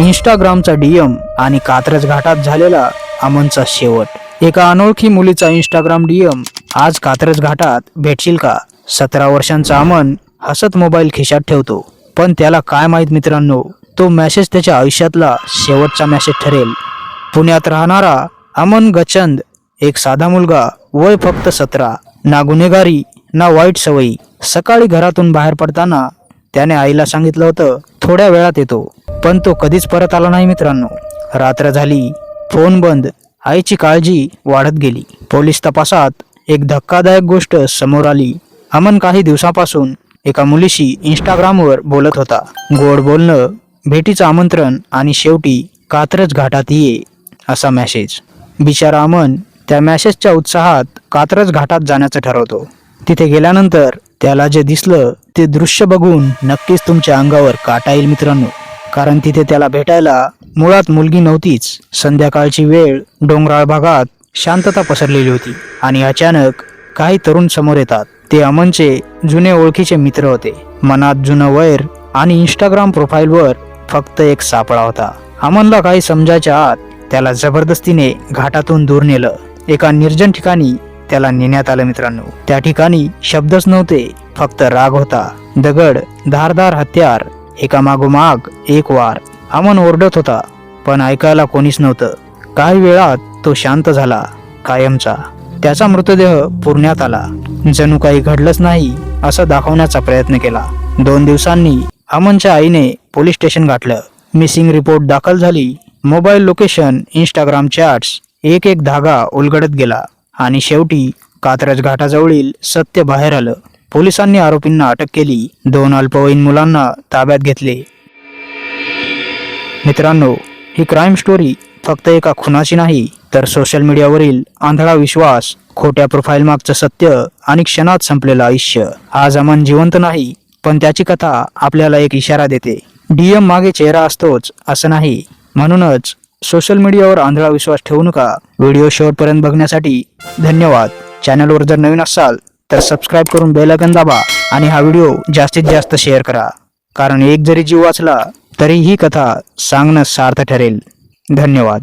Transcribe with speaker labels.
Speaker 1: इंस्टाग्रामचा DM आणि कात्रज घाटात झालेला अमनचा शेवट. एका अनोळखी मुलीचा इंस्टाग्राम डीएम आज कात्रज घाटात भेटशील का? सतरा वर्षांचा अमन हसत मोबाईल खिशात ठेवतो. पण त्याला काय माहीत मित्रांनो? तो मेसेज त्याच्या आयुष्यातला शेवटचा मेसेज ठरेल. पुण्यात राहणारा अमन गचंद एक साधा मुलगा वय फक्त सतरा ना गुन्हेगारी ना वाईट सवयी. सकाळी घरातून बाहेर पडताना त्याने आईला सांगितलं होतं थोड्या वेळात येतो. पण तो कधीच परत आला नाही मित्रांनो. रात्र झाली फोन बंद आईची काळजी वाढत गेली. पोलीस तपासात एक धक्कादायक गोष्ट समोर आली. अमन काही दिवसापासून एका मुलीशी इंस्टाग्रामवर बोलत होता. गोड बोलणं भेटीचं आमंत्रण आणि शेवटी कात्रज घाटात ये असा मॅसेज बिचारा अमन त्या मॅसेजच्या उत्साहात कात्रज घाटात जाण्याचं ठरवतो. तिथे गेल्यानंतर त्याला जे दिसलं ते दृश्य बघून नक्कीच तुमच्या अंगावर काटा येईल मित्रांनो. कारण तिथे त्याला भेटायला मुळात मुलगी नव्हतीच. संध्याकाळची वेळ डोंगराळ भागात शांतता पसरलेली होती आणि अचानक काही तरुण समोर येतात. ते अमनचे जुने ओळखीचे मित्र होते. मनात जुनं वैर आणि इंस्टाग्राम प्रोफाईलवर फक्त एक सापळा होता. अमनला काही समजायच्या आत त्याला जबरदस्तीने घाटातून दूर नेलं. एका निर्जन ठिकाणी त्याला नेण्यात आलं मित्रांनो. त्या ठिकाणी शब्दच नव्हते फक्त राग होता. दगड धारदार हत्यार एकामागोमाग एक वार अमन ओरडत होता पण ऐकायला कोणीच नव्हतं. काही वेळात तो शांत झाला कायमचा. त्याचा मृतदेह पुरण्यात आला. जणू काही घडलंच नाही असं दाखवण्याचा प्रयत्न केला. दोन दिवसांनी अमनच्या आईने पोलीस स्टेशन गाठलं. मिसिंग रिपोर्ट दाखल झाली. मोबाईल लोकेशन इंस्टाग्राम चॅट्स एक एक धागा उलगडत गेला. आणि शेवटी कात्रज घाटाजवळील सत्य बाहेर आलं. पोलिसांनी आरोपींना अटक केली. दोन अल्पवयीन मुलांना ताब्यात घेतले. मित्रांनो ही क्राईम स्टोरी फक्त एका खुनाची नाही तर सोशल मीडियावरील आंधळा विश्वास खोट्या प्रोफाईल मागचं सत्य आणि क्षणात संपलेलं आयुष्य. आज अमन जिवंत नाही पण त्याची कथा आपल्याला एक इशारा देते. डीएम मागे चेहरा असतोच असं नाही. म्हणूनच सोशल मीडियावर आंधळा विश्वास ठेवू नका. व्हिडिओ शेवटपर्यंत बघण्यासाठी धन्यवाद. चॅनलवर जर नवीन असाल तर सबस्क्राईब करून बेलायकन दाबा आणि हा व्हिडिओ जास्तीत जास्त शेअर करा. कारण एक जरी जीव वाचला तरी ही कथा सांगणं सार्थ ठरेल. धन्यवाद.